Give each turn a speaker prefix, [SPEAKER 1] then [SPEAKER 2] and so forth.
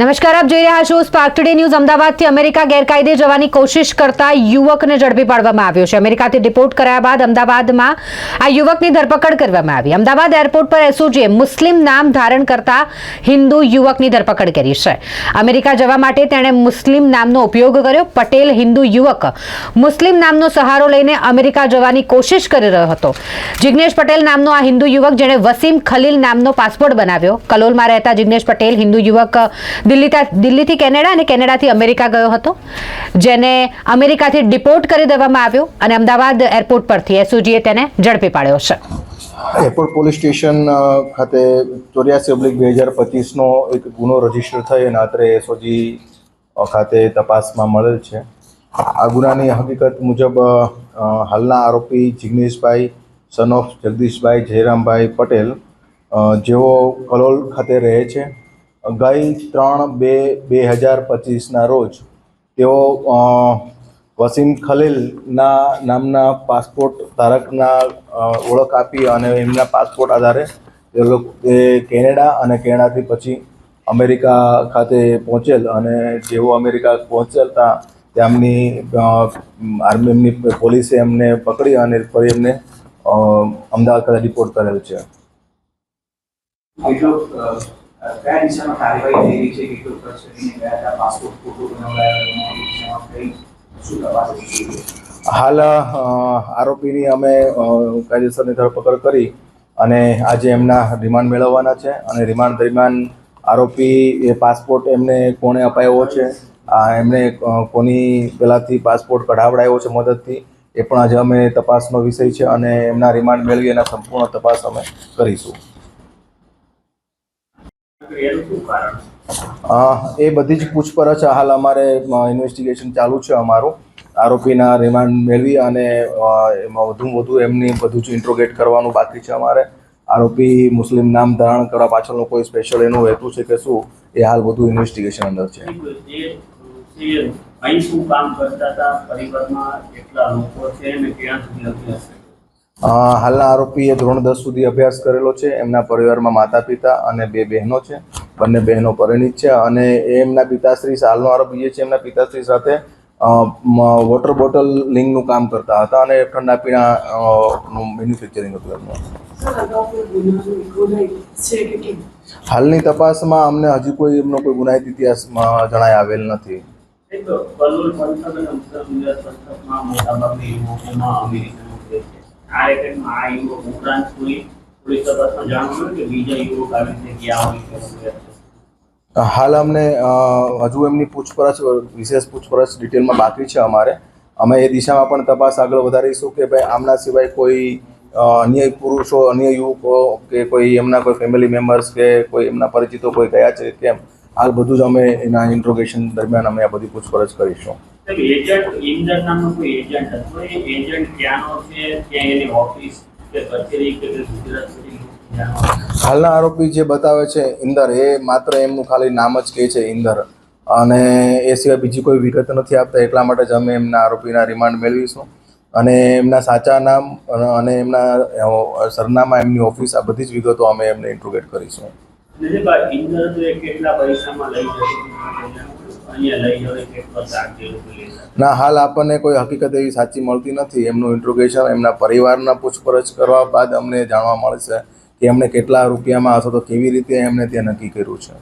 [SPEAKER 1] નમસ્કાર, આપ જોઈ રહ્યા છો સ્પાર્ક ટુડે ન્યૂઝ અમદાવાદથી અમેરિકા ગેરકાયદે જવાની કોશિશ કરતા યુવકને ઝડપી પાડવામાં આવ્યો છે. અમેરિકાથી ડિપોર્ટ કરાયા બાદ અમદાવાદમાં આ યુવકની ધરપકડ કરવામાં આવી. અમદાવાદ એરપોર્ટ પર એસઓજીએ મુસ્લિમ નામ ધારણ કરતા હિન્દુ યુવકની ધરપકડ કરી છે. અમેરિકા જવા માટે તેણે મુસ્લિમ નામનો ઉપયોગ કર્યો. પટેલ હિન્દુ યુવક મુસ્લિમ નામનો સહારો લઈને અમેરિકા જવાની કોશિશ કરી રહ્યો હતો. જિગ્નેશ પટેલ નામનો આ હિન્દુ યુવક, જેણે વસીમ ખલીલ નામનો પાસપોર્ટ બનાવ્યો. કલોલમાં રહેતા જિગ્નેશ પટેલ હિન્દુ યુવક દિલ્હી દિલ્હીથી કેનેડા અને કેનેડાથી અમેરિકા ગયો હતો, જેને અમેરિકાથી ડિપોર્ટ કરી દેવામાં આવ્યો અને અમદાવાદ એરપોર્ટ પરથી એસઓજીએ તેને ઝડપી પાડ્યો છે.
[SPEAKER 2] એરપોર્ટ પોલીસ સ્ટેશન ખાતે ચોર્યાસી ઓબ્લિક બે હજાર પચીસનો એક ગુનો રજિસ્ટર થઈ અને આત્રે એસઓજી ખાતે તપાસમાં મળેલ છે. આ ગુનાની હકીકત મુજબ હાલના આરોપી જિગ્નેશભાઈ સન ઓફ જગદીશભાઈ જયરામભાઈ પટેલ જેઓ કલોલ ખાતે રહે છે. ગઈ ત્રણ બે બે હજાર પચીસના રોજ તેઓ વસીમ ખલીલના નામના પાસપોર્ટ ધારકના ઓળખ આપી અને એમના પાસપોર્ટ આધારે એ લોકો કેનેડા અને કેનેડાથી પછી અમેરિકા ખાતે પહોંચેલ અને જેવો અમેરિકા પહોંચેલતા તેમની આર્મીની પોલીસે એમને પકડી અને ફરી એમને અમદાવાદ ખાતે રિપોર્ટ કરેલ છે.
[SPEAKER 3] કયા દિશામાં કાર્યવાહી થઈ રહી છે, કેટલો ખર્ચ કરીને ગયા હતા પાસપોર્ટ ફોટો બનાવડાયા કઈ શું તપાસ
[SPEAKER 2] હાલ આરોપીની અમે કાયદેસરની ધરપકડ કરી અને આજે એમના રિમાન્ડ મેળવવાના છે અને રિમાન્ડ દરમિયાન આરોપી એ પાસપોર્ટ એમને કોણે અપાયો છે, આ એમને કોની પહેલાંથી પાસપોર્ટ કઢાવડાયો છે મદદથી, એ પણ આજે અમે તપાસનો વિષય છે અને એમના રિમાન્ડ મેળવી એના સંપૂર્ણ તપાસ અમે કરીશું. એ બધી જ પૂછપરછ હાલ અમારે ઇન્વેસ્ટિગેશન ચાલુ છે અમારું. આરોપીના રિમાન્ડ મેળવી અને એમાં વધુ વધુ એમની બધું જ ઇન્ટ્રોગેટ કરવાનું બાકી છે અમારે. આરોપી મુસ્લિમ નામ ધારણ કરવા પાછળનો કોઈ સ્પેશિયલ એનો હેતુ છે કે શું એ હાલ બધું ઇન્વેસ્ટિગેશન અંદર છે.
[SPEAKER 3] અહીં શું કામ કરતા હતા પરિવારમાં કેટલા લોકો છે અને ક્યાં સુધી?
[SPEAKER 2] અ, હાલના આરોપીએ ધોરણ દસ સુધી અભ્યાસ કરેલો છે. એમના પરિવારમાં માતા પિતા અને બે બહેનો છે. બંને બહેનો પરિણીત છે અને એ એમના પિતાશ્રી હાલનો આરોપી જે છે એમના પિતાશ્રી સાથે વોટર બોટલ લિંગનું કામ કરતા હતા અને ઠંડા પીણા નું મેન્યુફેક્ચરિંગ હતું એમનું. હાલની તપાસમાં અમને હજી કોઈ એમનો કોઈ ગુનાહિત ઇતિહાસમાં જણાય આવેલ નથી.
[SPEAKER 3] એક પંથક અને ગુજરાત પંથકમાં મોટાભાગના યુવકોમાં અમેરિકનો છે. આ રેકેટમાં આ યુવક ઉપરાંત પોલીસ તપાસમાં જાણવા કે બીજા યુવક આવી રીતે ગયા હોય કે
[SPEAKER 2] હાલ અમને હજુ એમની પૂછપરછ, વિશેષ પૂછપરછ ડિટેલમાં બાકી છે અમારે. અમે એ દિશામાં પણ તપાસ આગળ વધારીશું કે ભાઈ આમના સિવાય કોઈ અન્ય પુરુષો, અન્ય યુવકો કે કોઈ એમના કોઈ ફેમિલી મેમ્બર્સ કે કોઈ એમના પરિચિતો કોઈ ગયા છે કેમ? આ બધું જ અમે એના ઇન્ટ્રોગેશન દરમિયાન અમે આ બધી પૂછપરછ કરીશું.
[SPEAKER 3] એજન્ટ ઇન્ડર નામનો કોઈ એજન્ટ હતો? એ એજન્ટ ક્યાંનો છે? ત્યાં એની ઓફિસ કે કચેરી કે ગુજરાત સુધી
[SPEAKER 2] હાલના આરોપી જે બતાવે છે ઇન્દર એ માત્ર એમનું ખાલી નામ જ કહે છે ઇન્દર. અને એ સિવાય બીજી કોઈ વિગત નથી આપતા એટલા માટે જ અમે એમના આરોપીના રિમાન્ડ મેળવીશું. અને એમના સાચા નામ અને એમના સરનામા એમની ઓફિસ આ બધી જ વિગતો અમે એમને ઇન્ટ્રોગેટ કરીશું.
[SPEAKER 3] કેટલા પૈસામાં લઈ
[SPEAKER 2] ના, હાલ આપણને કોઈ હકીકત એવી સાચી મળતી નથી. એમનું ઇન્ટ્રોગેશન એમના પરિવારના પૂછપરછ કરવા બાદ અમને જાણવા મળશે કે એમને કેટલા રૂપિયામાં અથવા તો કેવી રીતે એમને ત્યાં નક્કી કર્યું છે.